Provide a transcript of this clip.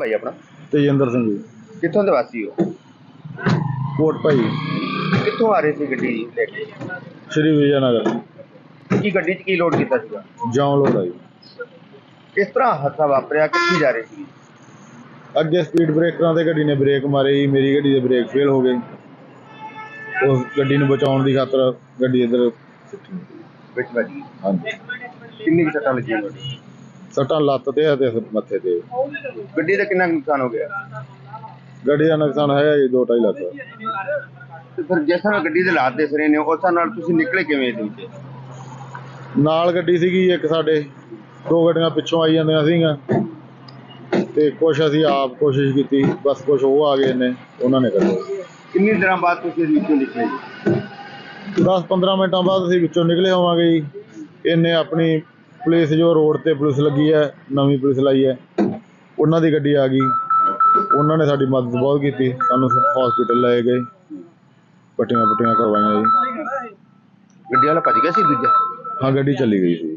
ਭਾਈ ਆਪਣਾ? ਤੇਜਿੰਦਰ ਸਿੰਘ ਜੀ। ਕਿੱਥੋਂ ਦੇ ਵਾਸੀ ਹੋ? ਕੋਟ ਭਾਈ। ਕਿੱਥੋਂ ਆ ਰਹੇ ਸੀ ਗੱਡੀ ਲੈ ਕੇ? ਸ਼੍ਰੀ ਵਿਜੇ ਨਗਰ ਕੀ ਗੱਡੀ 'ਚ ਕੀ ਲੋਡ ਕੀਤਾ ਸੀਗਾ? ਜੌਂ ਲੋੜ ਆਈ। ਕਿਸ ਤਰ੍ਹਾਂ ਹਾਦਸਾ ਵਾਪਰਿਆ? ਕਿੱਥੇ ਜਾ ਰਹੇ ਸੀ? ਅੱਗੇ ਸਪੀਡ ਬ੍ਰੇਕਰਾਂ ਤੇ ਗੱਡੀ ਨੇ ਬ੍ਰੇਕ ਮਾਰੇ ਜੀ। ਮੇਰੀ ਗੱਡੀ ਦੇ ਬ੍ਰੇਕ ਫੇਲ ਹੋ ਗਏ ਉਸ ਗੱਡੀ ਨੂੰ ਬਚਾਉਣ ਦੀ ਖਾਤਰ ਗੱਡੀ ਇੱਧਰ ਸਿੱਟੀ ਵਿੱਚ ਵੱਜ ਗਈ। ਹਾਂਜੀ। ਕਿੰਨੀ ਕੁ ਸੱਟਾਂ ਲੱਗੀਆਂ? ਤੁਹਾਡੀ ਸੱਟਾਂ ਲੱਤ ਤੇ ਆ ਤੇ ਮੱਥੇ ਤੇ। ਗੱਡੀ ਦਾ ਕਿੰਨਾ ਕੁ ਨੁਕਸਾਨ ਹੋ ਗਿਆ? ਗੱਡੀ ਦਾ ਨੁਕਸਾਨ ਹੈਗਾ ਜੀ 2.5 ਲੱਖ। ਤੇ ਫਿਰ ਜਿਸ ਤਰ੍ਹਾਂ ਗੱਡੀ ਦੇ ਹਾਲਾਤ ਦੇਖ ਰਹੇ ਨੇ ਉਸ ਹਿਸਾਬ ਨਾਲ ਤੁਸੀਂ ਨਿਕਲੇ ਕਿਵੇਂ ਇਹਦੇ ਵਿੱਚ? ਨਾਲ ਗੱਡੀ ਸੀਗੀ ਇੱਕ ਸਾਡੇ ਦੋ ਗੱਡੀਆਂ ਪਿੱਛੋਂ ਆਈ ਜਾਂਦੀਆਂ ਸੀਗੀਆਂ। ਤੇ ਕੁਛ ਅਸੀਂ ਆਪ ਕੋਸ਼ਿਸ਼ ਕੀਤੀ ਬਸ ਕੁਛ ਉਹ ਆ ਗਏ ਨੇ ਉਹਨਾਂ ਨੇ ਕੱਢਿਆ ਕਿੰਨੀ ਦਿਨਾਂ ਬਾਅਦ ਤੁਸੀਂ ਇਹਦੇ ਵਿੱਚੋਂ ਨਿਕਲੇ ਜੀ? 10-15 ਮਿੰਟਾਂ ਬਾਅਦ ਅਸੀਂ ਵਿੱਚੋਂ ਨਿਕਲੇ ਹੋਵਾਂਗੇ ਜੀ। ਇਹਨੇ ਆਪਣੀ ਪੁਲਿਸ ਜੋ ਰੋਡ ਤੇ ਪੁਲਿਸ ਲੱਗੀ ਹੈ ਨਵੀਂ ਪੁਲਿਸ ਲਾਈ ਹੈ ਉਹਨਾਂ ਦੀ ਗੱਡੀ ਆ ਗਈ। ਉਹਨਾਂ ਨੇ ਸਾਡੀ ਮਦਦ ਬਹੁਤ ਕੀਤੀ ਸਾਨੂੰ ਹਸਪੀਟਲ ਲੈ ਗਏ ਪੱਟੀਆਂ ਪੁੱਟੀਆਂ ਕਰਵਾਈਆਂ ਜੀ। ਗੱਡੀ ਵਾਲਾ ਭੱਜ ਗਿਆ ਸੀ ਦੂਜਾ? ਹਾਂ ਗੱਡੀ ਚੱਲੀ ਗਈ ਸੀ।